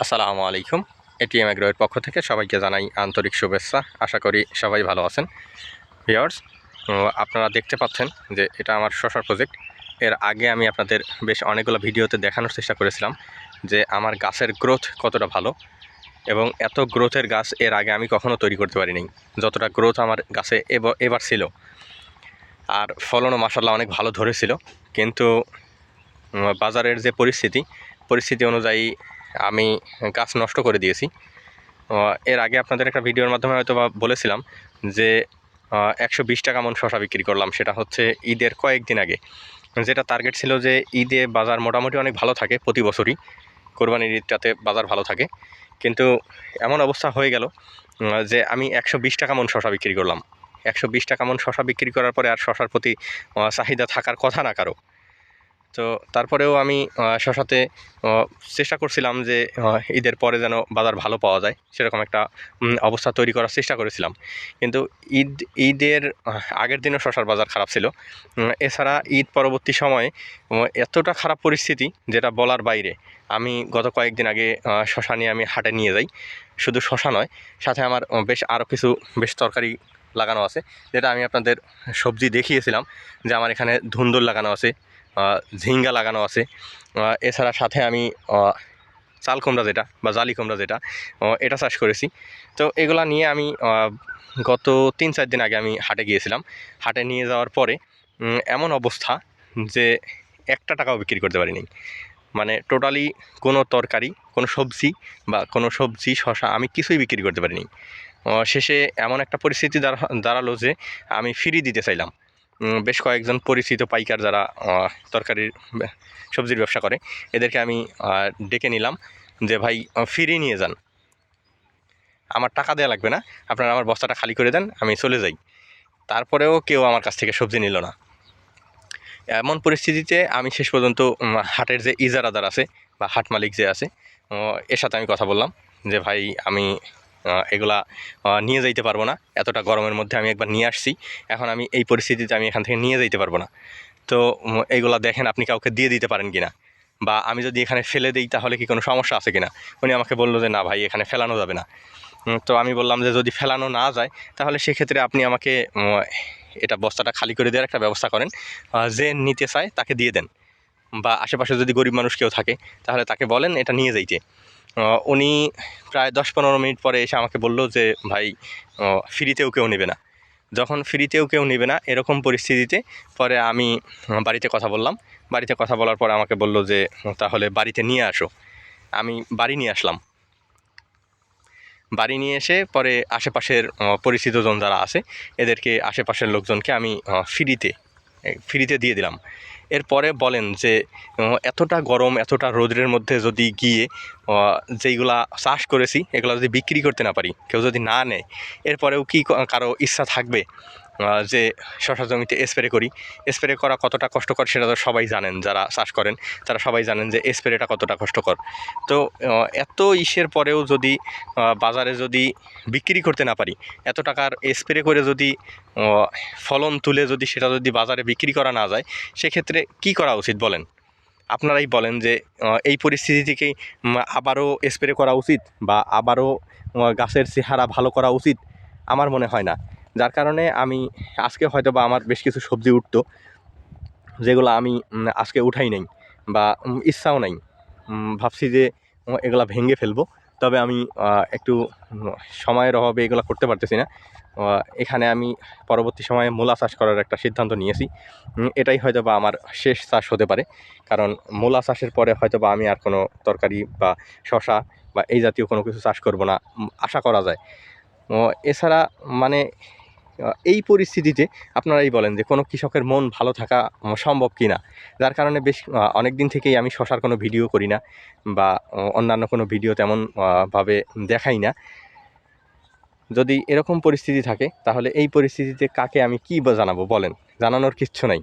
আসসালামু আলাইকুম। এটিএম এগ্রোয়ের পক্ষ থেকে সবাইকে জানাই আন্তরিক শুভেচ্ছা। আশা করি সবাই ভালো আছেন। ভিওর্স আপনারা দেখতে পাচ্ছেন যে এটা আমার শশার প্রজেক্ট। এর আগে আমি আপনাদের বেশ অনেকগুলো ভিডিওতে দেখানোর চেষ্টা করেছিলাম যে আমার গাছের গ্রোথ কতটা ভালো এবং এত গ্রোথের গাছ এর আগে আমি কখনো তৈরি করতে পারিনি। যতটা গ্রোথ আমার গাছে এব- এবার ছিল। আর ফলনও মাসাল্লাহ অনেক ভালো ধরেছিল। কিন্তু বাজারের যে পরিস্থিতি পরিস্থিতি অনুযায়ী আমি গাছ নষ্ট করে দিয়েছি। এর আগে আপনাদের একটা ভিডিওর মাধ্যমে হয়তো বা বলেছিলাম যে একশো বিশ টাকা মন শশা বিক্রি করলাম, সেটা হচ্ছে ঈদের কয়েকদিন আগে। যেটা টার্গেট ছিল যে, ঈদে বাজার মোটামুটি অনেক ভালো থাকে প্রতি বছরই, কোরবানির ঈদটাতে বাজার ভালো থাকে। কিন্তু এমন অবস্থা হয়ে গেল যে আমি একশো বিশ টাকা মন শশা বিক্রি করলাম। একশো বিশ টাকা মন শশা বিক্রি করার পরে আর শশার প্রতি চাহিদা থাকার কথা না কারও। তো তারপরেও আমি শশাতে চেষ্টা করছিলাম যে ঈদের পরে যেন বাজার ভালো পাওয়া যায়, সেরকম একটা অবস্থা তৈরি করার চেষ্টা করেছিলাম। কিন্তু ঈদ, ঈদের আগের দিনও শশার বাজার খারাপ ছিল। এছাড়া ঈদ পরবর্তী সময়ে এতটা খারাপ পরিস্থিতি যেটা বলার বাইরে, আমি গত কয়েকদিন আগে শশা নিয়ে আমি হাটে নিয়ে যাই। শুধু শশা নয়, সাথে আমার বেশ আরও কিছু, বেশ তরকারি লাগানো আছে, যেটা আমি আপনাদের সবজি দেখিয়েছিলাম, যে আমার এখানে ধুন্দুল লাগানো আছে ঝিঙ্গা লাগানো আছে। এছাড়া সাথে আমি চাল কুমড়া যেটা বা জালি কুমড়া যেটা এটা চাষ করেছি। তো এগুলা নিয়ে আমি গত তিন চার দিন আগে আমি হাটে গিয়েছিলাম। হাটে নিয়ে যাওয়ার পরে এমন অবস্থা যে একটা টাকাও বিক্রি করতে পারিনি। মানে টোটালি কোনো তরকারি, কোনো সবজি বা কোনো সবজি শশা আমি কিছুই বিক্রি করতে পারিনি। শেষে এমন একটা পরিস্থিতি দাঁড়াল যে আমি ফ্রি দিতে চাইলাম। বেশ কয়েকজন পরিচিত পাইকার যারা তরকারির সবজির ব্যবসা করে, এদেরকে আমি ডেকে নিলাম যে, ভাই ফ্রি নিয়ে যান। আমার টাকা দেওয়া লাগবে না, আপনারা আমার বস্তাটা খালি করে দেন, আমি চলে যাই। তারপরেও কেউ আমার কাছ থেকে সবজি নিল না। এমন পরিস্থিতিতে আমি শেষ পর্যন্ত হাটের যে ইজারাদার আছে বা হাট মালিক যে আছে এর সাথে আমি কথা বললাম যে, ভাই, আমি এগুলা নিয়ে যাইতে পারব না। এতটা গরমের মধ্যে আমি একবার নিয়ে আসছি। এখন আমি এই পরিস্থিতিতে আমি এখান থেকে নিয়ে যাইতে পারব না। তো এইগুলা দেখেন আপনি কাউকে দিয়ে দিতে পারেন কিনা? বা আমি যদি এখানে ফেলে দিই, তাহলে কি কোনো সমস্যা আছে কিনা? উনি আমাকে বলল যে, না ভাই, এখানে ফেলানো যাবে না। তো আমি বললাম যে, যদি ফেলানো না যায়, তাহলে সেক্ষেত্রে আপনি আমাকে এটা বস্তাটা খালি করে দেওয়ার একটা ব্যবস্থা করেন। যে নিতে চায়, তাকে দিয়ে দেন। বা আশেপাশে যদি গরিব মানুষ কেউ থাকে, তাহলে তাকে বলেন, এটা নিয়ে যাইতে। উনি প্রায় দশ পনেরো মিনিট পরে এসে আমাকে বলল যে, ভাই ফ্রিতেও কেউ নেবে না। যখন ফ্রিতেও কেউ নেবে না, এরকম পরিস্থিতিতে পরে আমি বাড়িতে কথা বললাম। বাড়িতে কথা বলার পর আমাকে বলল যে, তাহলে বাড়িতে নিয়ে আসো। আমি বাড়ি নিয়ে আসলাম। বাড়ি নিয়ে এসে পরে আশেপাশের পরিচিতজন যারা আছে, এদেরকে, আশেপাশের লোকজনকে আমি ফ্রিতে ফ্রিতে দিয়ে দিলাম। এরপরে বলেন যে এতটা গরম, এতটা রোদ্রের মধ্যে যদি গিয়ে যেইগুলা চাষ করেছি, এগুলো যদি বিক্রি করতে না পারি, কেউ যদি না নেয়, এরপরেও কি, কারও ইচ্ছা থাকবে? যে শশা জমিতে স্প্রে করি স্প্রে করা কতটা কষ্টকর সেটা তো সবাই জানেন, যারা চাষ করেন, তারা সবাই জানেন যে স্প্রেটা কতটা কষ্টকর। তো এত ইসের পরেও যদি বাজারে যদি বিক্রি করতে না পারি, এত টাকার স্প্রে করে যদি ফলন তুলে যদি সেটা যদি বাজারে বিক্রি করা না যায়, সেক্ষেত্রে কি করা উচিত বলেন? আপনারাই বলেন যে এই পরিস্থিতি থেকে আবারও স্প্রে করা উচিত বা আবারও গাছের চেহারা ভালো করা উচিত, আমার মনে হয় না। যার কারণে আমি আজকে হয়তো বা আমার বেশ কিছু সবজি উঠতো, যেগুলো আমি আজকে উঠাই নাই বা ইচ্ছাও নাই। ভাবছি যে এগুলা ভেঙে ফেলব। তবে আমি একটু সময়ের অভাবে এগুলো করতে পারতেছি না। এখানে আমি পরবর্তী সময়ে মূলা চাষ করার একটা সিদ্ধান্ত নিয়েছি। এটাই হয়তো বা আমার শেষ চাষ হতে পারে। কারণ মূলা চাষের পরে হয়তো বা আমি আর কোনো তরকারি বা শশা বা এই জাতীয় কোনো কিছু চাষ করব না আশা করা যায়। এছাড়া মানে এই পরিস্থিতিতে আপনারাই বলেন যে কোনো কৃষকের মন ভালো থাকা সম্ভব কি না যার কারণে বেশ অনেক দিন থেকেই আমি শশার কোনো ভিডিও করি না বা অন্যান্য কোনো ভিডিও তেমনভাবে ভাবে দেখাই না। যদি এরকম পরিস্থিতি থাকে, তাহলে এই পরিস্থিতিতে কাকে আমি কী জানাব বলেন? জানানোর কিচ্ছু নাই।